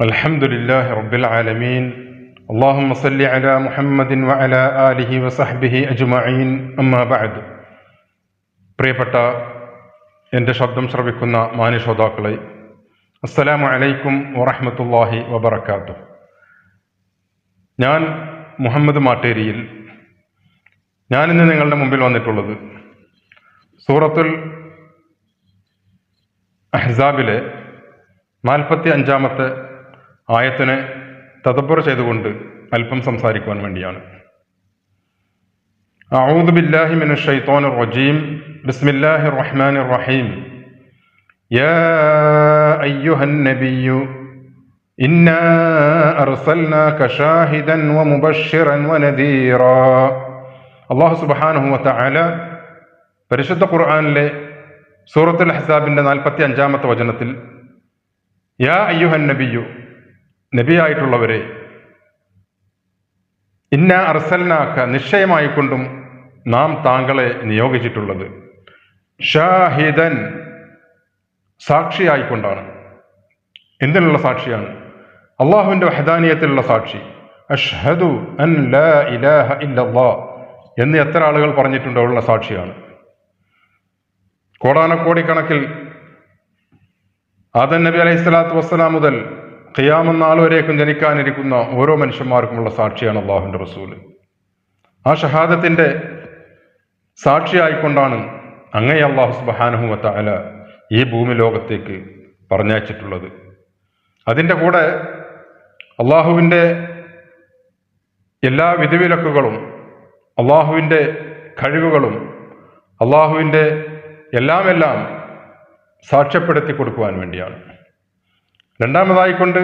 الحمد لله رب العالمين اللهم صل على محمد وعلى آله وصحبه أجمعين أما بعد പ്രിയപ്പെട്ട എൻ്റെ ശബ്ദം ശ്രവിക്കുന്ന മാന്യശ്രോതാക്കളെ അസ്സലാമു അലൈക്കും വറഹ്മത്തുള്ളാഹി വബറകാതുഹു ഞാൻ മുഹമ്മദ് മാട്ടേരിയിൽ ഞാനിന്ന് നിങ്ങളുടെ മുമ്പിൽ വന്നിട്ടുള്ളത് സൂറത്തുൽ അഹ്സാബിലെ നാൽപ്പത്തി അഞ്ചാമത്തെ ആയത്തിനെ തദബ്ബർ ചെയ്തുകൊണ്ട് അല്പം സംസാരിക്കുവാൻ വേണ്ടിയാണ് أعوذ بالله من الشيطان الرجيم بسم الله الرحمن الرحيم يا أيها النبي إنا أرسلناك شاهدا ومبشرا ونذيرا الله سبحانه وتعالى പരിശുദ്ധ ഖുർആാനിലെ സൂറത്തുൽ ഹസാബിന്റെ നാൽപ്പത്തി അഞ്ചാമത്തെ വചനത്തിൽ യാ അയ്യുഹൻ നബിയു നബിയായിട്ടുള്ളവരെ ഇന്ന അർസൽനാക്ക നിശ്ചയമായിക്കൊണ്ടും നാം താങ്കളെ നിയോഗിച്ചിട്ടുള്ളത് ഷാഹിദൻ സാക്ഷിയായിക്കൊണ്ടാണ്. എന്തിനുള്ള സാക്ഷിയാണ്? അള്ളാഹുവിന്റെ വഹദാനീയത്തിലുള്ള സാക്ഷി. അഷ്ഹദു അൻ ലാ ഇലാഹ ഇല്ലല്ലാ എന്ന് എത്ര ആളുകൾ പറഞ്ഞിട്ടുണ്ടോ ഉള്ള സാക്ഷിയാണ്. കോടാനക്കോടിക്കണക്കിൽ ആദൻ നബി അലൈഹി സ്വലാത്തു വസ്സലാം മുതൽ ഖിയാമനാൾ വരേക്കും ജനിക്കാനിരിക്കുന്ന ഓരോ മനുഷ്യന്മാർക്കുമുള്ള സാക്ഷിയാണ് അള്ളാഹുവിന്റെ റസൂൽ ആ ഷഹാദത്തിന്റെ സാക്ഷിയായിക്കൊണ്ടാണ് അങ്ങേ അള്ളാഹു സുബഹാനഹുവത്ത അല ഈ ഭൂമി ലോകത്തേക്ക് പറഞ്ഞയച്ചിട്ടുള്ളത്. അതിന്റെ കൂടെ അള്ളാഹുവിന്റെ എല്ലാ വിധിവിലക്കുകളും അള്ളാഹുവിന്റെ കഴിവുകളും അള്ളാഹുവിന്റെ എല്ലാമെല്ലാം സാക്ഷ്യപ്പെടുത്തി കൊടുക്കുവാൻ വേണ്ടിയാണ്. രണ്ടാമതായിക്കൊണ്ട്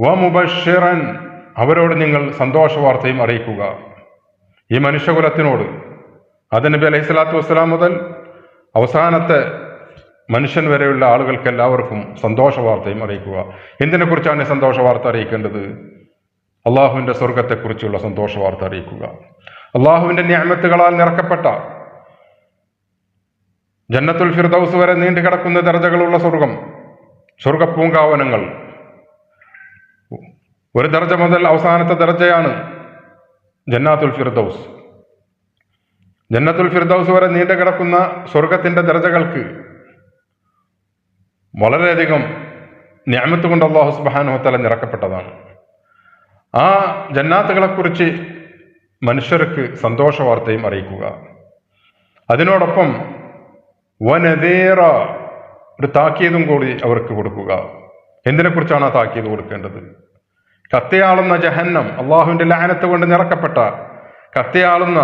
വ മുബഷിറൻ അവരോട് നിങ്ങൾ സന്തോഷ വാർത്തയും അറിയിക്കുക. ഈ മനുഷ്യകുലത്തിനോട് അത് നബി അലൈഹി സ്വലാത്തു വസ്സലാം മുതൽ അവസാനത്തെ മനുഷ്യൻ വരെയുള്ള ആളുകൾക്ക് എല്ലാവർക്കും സന്തോഷ വാർത്തയും അറിയിക്കുക. എന്തിനെക്കുറിച്ചാണ് സന്തോഷ വാർത്ത അറിയിക്കേണ്ടത്? അള്ളാഹുവിന്റെ സ്വർഗത്തെക്കുറിച്ചുള്ള സന്തോഷ വാർത്ത അറിയിക്കുക. അള്ളാഹുവിന്റെ ന്യാമത്തുകളാൽ നിറക്കപ്പെട്ട ജന്നത്തുൽ ഫിർദൌസ് വരെ നീണ്ടു കിടക്കുന്ന ദർജകളുള്ള സ്വർഗം സ്വർഗപ്പൂങ്കാവനങ്ങൾ ഒരു ദർജ മുതൽ അവസാനത്തെ ദർജയാണ് ജന്നാത്തുൽ ഫിർദൌസ്. ജന്നത്തുൽ ഫിർദൌസ് വരെ നീണ്ടു കിടക്കുന്ന സ്വർഗത്തിന്റെ ദർജകൾക്ക് വളരെയധികം ഞാമത്ത് കൊണ്ട് അള്ളാഹു സുബാനുഹത്തല നിറക്കപ്പെട്ടതാണ്. ആ ജന്നാത്തുകളെക്കുറിച്ച് മനുഷ്യർക്ക് സന്തോഷ വാർത്തയും അറിയിക്കുക. അതിനോടൊപ്പം വനതേറ ഒരു താക്കീതും കൂടി അവർക്ക് കൊടുക്കുക. എന്തിനെക്കുറിച്ചാണ് ആ താക്കീത് കൊടുക്കേണ്ടത്? കത്തിയാളുന്ന ജഹന്നം അള്ളാഹുവിന്റെ ലാനത്ത് കൊണ്ട് നിറക്കപ്പെട്ട കത്തിയാളുന്ന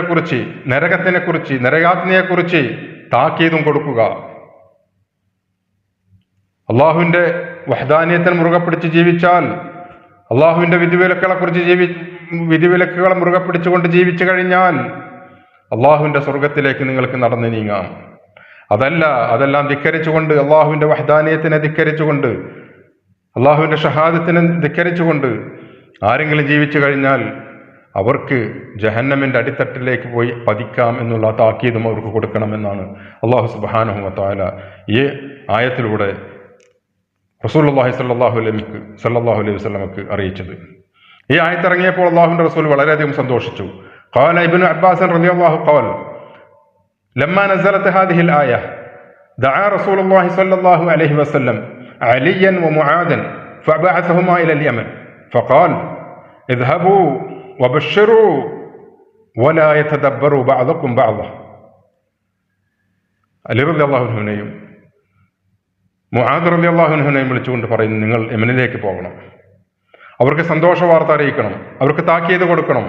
കുറിച്ച് നരകത്തിനെ കുറിച്ച് നരകാഗ്നിയെക്കുറിച്ച് താക്കീതും കൊടുക്കുക. അള്ളാഹുവിന്റെ വഹദാനിയത്തിന് മുറുകെ പിടിച്ച് ജീവിച്ചാൽ അള്ളാഹുവിന്റെ വിധിവിലക്കുകളെ കുറിച്ച് ജീവി വിധിവിലക്കുകളെ മുറുകെ പിടിച്ചുകൊണ്ട് ജീവിച്ചു കഴിഞ്ഞാൽ അള്ളാഹുവിന്റെ സ്വർഗത്തിലേക്ക് നിങ്ങൾക്ക് നടന്നു നീങ്ങാം. അതല്ല അതെല്ലാം ധിക്കരിച്ചുകൊണ്ട് അള്ളാഹുവിന്റെ വഹദാനിയത്തിനെ ധിക്കരിച്ചുകൊണ്ട് അള്ളാഹുവിന്റെ ഷഹാദത്തിനെ ധിക്കരിച്ചുകൊണ്ട് ആരെങ്കിലും ജീവിച്ചു കഴിഞ്ഞാൽ അവർക്ക് ജഹന്നമിന്റെ അടിത്തട്ടിലേക്ക് പോയി പതിക്കാം എന്നുള്ള താക്കീതും അവർക്ക് കൊടുക്കണമെന്നാണ് അള്ളാഹു സുബാനഹുമത്താല ഈ ആയത്തിലൂടെ റസൂൽ അള്ളാഹി സല്ലാഹു അലമിക്ക് സല്ലാഹു അലൈഹി വസ്ലമക്ക് അറിയിച്ചത്. ഈ ആയത്തിറങ്ങിയപ്പോൾ അള്ളാഹുവിന്റെ റസൂൽ വളരെയധികം സന്തോഷിച്ചു. ഖാല ഇബിൻ അബ്ബാസൻ റബി അള്ളാഹു ഖാൻ لما نزلت هذه الآية دعا رسول الله صلى الله عليه وسلم عليا ومعاذا فبعثهما إلى اليمن فقال اذهبوا وبشروا ولا يتدبروا بعضكم بعضا അലി റലി അള്ളാഹുനെയും മുആദ് റലി അള്ളാഹുനെയും വിളിച്ചുകൊണ്ട് പറയുന്നു നിങ്ങൾ യമനിലേക്ക് പോകണം അവർക്ക് സന്തോഷ വാർത്ത അറിയിക്കണം അവർക്ക് താക്കീത് കൊടുക്കണം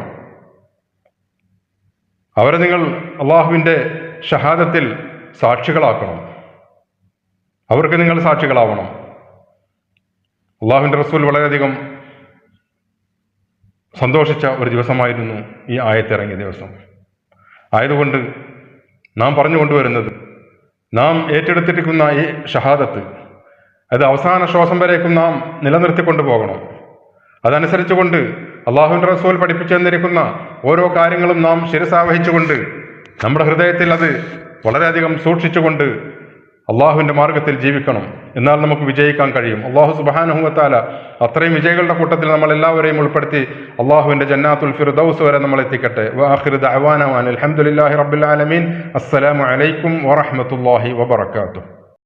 അവരെ നിങ്ങൾ അള്ളാഹുവിൻ്റെ ഷഹാദത്തിൽ സാക്ഷികളാക്കണം. അവർക്ക് നിങ്ങൾ സാക്ഷികളാവണം. അള്ളാഹുവിന്റെ റസൂൽ വളരെയധികം സന്തോഷിച്ച ഒരു ദിവസമായിരുന്നു ഈ ആയത്തിറങ്ങിയ ദിവസം. ആയതുകൊണ്ട് നാം പറഞ്ഞു കൊണ്ടുവരുന്നത് നാം ഏറ്റെടുത്തിരിക്കുന്ന ഈ ഷഹാദത്ത് അത് അവസാന ശ്വാസം വരേക്കും നാം നിലനിർത്തിക്കൊണ്ടു പോകണം. അതനുസരിച്ചുകൊണ്ട് അള്ളാഹുവിന്റെ റസൂൽ പഠിപ്പിച്ചു തന്നിരിക്കുന്ന ഓരോ കാര്യങ്ങളും നാം ശിരസാവഹിച്ചുകൊണ്ട് നമ്മുടെ ഹൃദയത്തിൽ അത് വളരെയധികം സൂക്ഷിച്ചുകൊണ്ട് അള്ളാഹുവിന്റെ മാർഗത്തിൽ ജീവിക്കണം. എന്നാൽ നമുക്ക് വിജയിക്കാൻ കഴിയും. അള്ളാഹു സുബാനുഹുവത്താല അത്രയും വിജയികളുടെ കൂട്ടത്തിൽ നമ്മൾ എല്ലാവരെയും ഉൾപ്പെടുത്തി അള്ളാഹുവിന്റെ ജന്നാത്തുൽ ഫിർദൌസ് വരെ നമ്മൾ എത്തിക്കട്ടെ വാഹിർ ദഅവാന അൽഹംദുലില്ലാഹി റബ്ബിൽ ആലമീൻ. അസ്സലാമു അലൈക്കും വബറകാതുഹു.